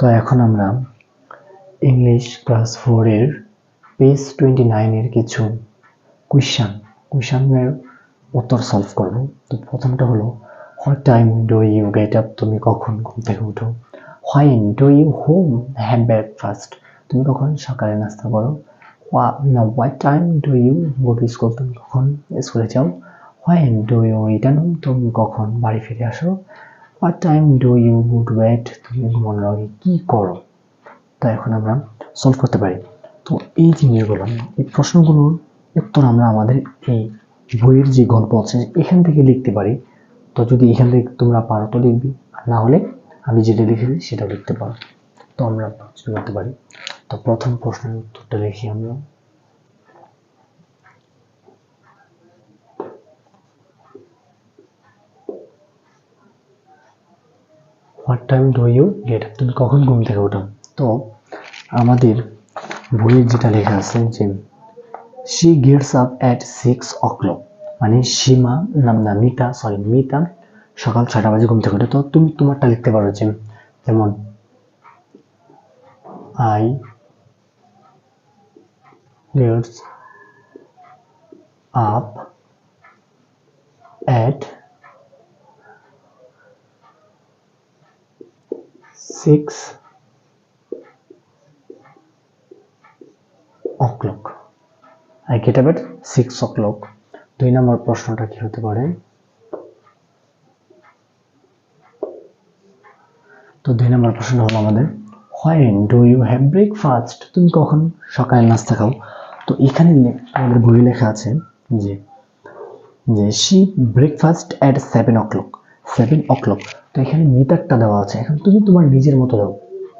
তো এখন আমরা ইংলিশ ক্লাস ফোরের পেজ টোয়েন্টি নাইনের কিছু কুইশন কুইশনের উত্তর সলভ করব। তো প্রথমটা হলো what time do you get up তুমি কখন ঘুম থেকে উঠো? When do you home have breakfast তুমি কখন সকালে নাস্তা করো? What time do you go to school তুমি কখন স্কুলে যাও? When do you return home তুমি কখন বাড়ি ফিরে আসো? What time do you go to bed তুমি ঘুমানোর আগে কী করো? তা এখন আমরা সলভ করতে পারি। তো এই জিনিসগুলো এই প্রশ্নগুলোর উত্তর আমরা আমাদের এই বইয়ের যে গল্প আছে, এখান থেকে লিখতে পারি। তো যদি এখান থেকে তোমরা পারো তো লিখবি না হলে আমি যেটা লিখেছি সেটাও লিখতে পারো। তো আমরা শুরু করতে পারি। তো প্রথম প্রশ্নের উত্তরটা লিখি আমরা। What time do you get তুমি কখন ঘুম থেকে ওঠা? তো আমাদের বইয়ের যেটা লেখা আছে যে she gets up at six o'clock মানে সীমা নাম না, মিতা সরি মিতা সকাল ছটা বাজে ঘুম থেকে ওঠে। তো তুমি তোমারটা লিখতে পারো যে, যেমন I gets up at 6 o'clock. I get up at 6 o'clock. দুই নম্বর প্রশ্নটা কি হতে পারে তো দুই নম্বর প্রশ্নটা হলো আমাদের when do you have breakfast তুমি কখন সকালে নাস্তা খাও তো এখানে আমাদের বই লেখা আছে যে যে she breakfast at seven o'clock seven o'clock তো এখানে মিটারটা দেওয়া আছে। এখন তুমি তোমার নিজের মতো দাও।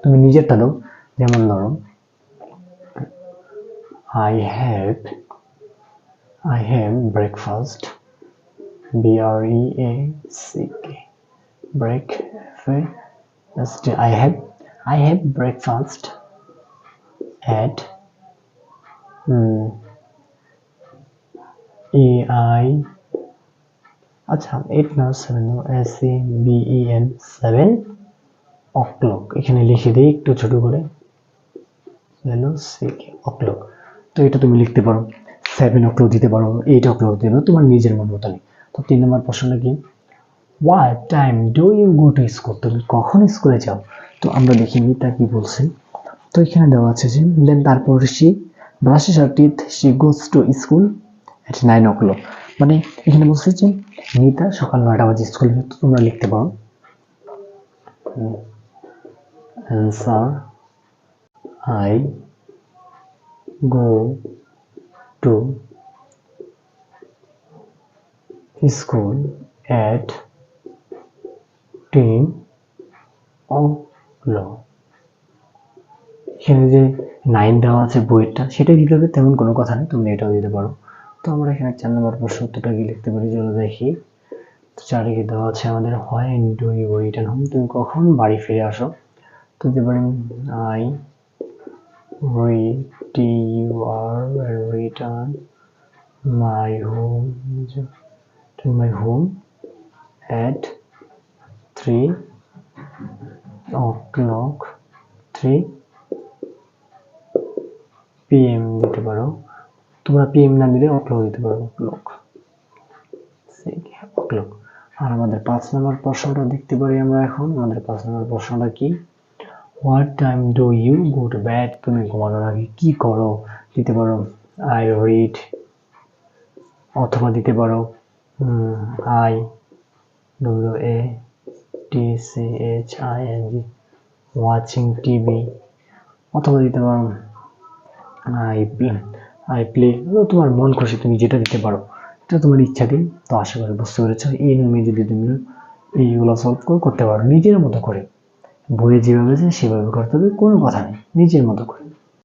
তুমি নিজেরটা দাও। যেমন ধরো I have I have breakfast B R E A C K break I have I have breakfast at a I আচ্ছা এইট না seven S C B E N seven o'clock এখানে লিখে দিই একটু ছোট করে। হ্যালো সিক ও ক্লক তো এটা তুমি লিখতে পারো। সেভেন ও ক্লক দিতে পারো এইট ও ক্লক দিতে পারো। তোমার নিজের মন মতো তো তিন নম্বর প্রশ্নটা কি? What time do you go to school তুমি কখন স্কুলে যাও? তো আমরা দেখি মিতা কি বলছে। তো এখানে দেওয়া আছে যে দেন তারপর she brushes her teeth she goes to school at nine o'clock মানে এখানে বলছে যে মিতা সকাল নয়টা বাজে স্কুলে তোমরা লিখতে পারো। Answer I go to school at 10 o'clock. এখানে যে নাইন দেওয়া আছে বইয়েরটা সেটাই দিতে হবে তেমন কোনো কথা নেই তুমি এটাও দিতে পারো। তো আমরা এখানে চার নম্বর প্রশ্ন উত্তরটা কি লিখতে পারি? চলো দেখি। তো কি দেওয়া আছে আমাদের হয় ডু ইউ রিটার্ন হোম তুমি কখন বাড়ি ফিরে আসো? তো দিতে পারি I return home. to my home at three o'clock, three pm দিতে পারো তোমরা পিএম না দিলে o'clock দিতে পারো o'clock o'clock আর আমাদের পাঁচ নম্বর প্রশ্নটা দেখতে পারি আমরা এখন। আমাদের পাঁচ নম্বর প্রশ্নটা কি? What time do you go to bed তুমি ঘুমানোর আগে কি করো? দিতে পারো আই রিড অথবা দিতে পারো I W A T C H I N G watching TV অথবা দিতে পারো আই আই প্লে তোমার মন খুশি, তুমি যেটা দিতে পারো। এটা তোমার ইচ্ছা দিন, তো আশা করি বুঝতে পেরেছ। এই নিয়মে যদি তুমি এইগুলো সলভ করে, করতে পারো। নিজের মতো করে। বইয়ে যেভাবে আছে, সেভাবে করতে হবে, কোনো কথা নেই। নিজের মতো করে।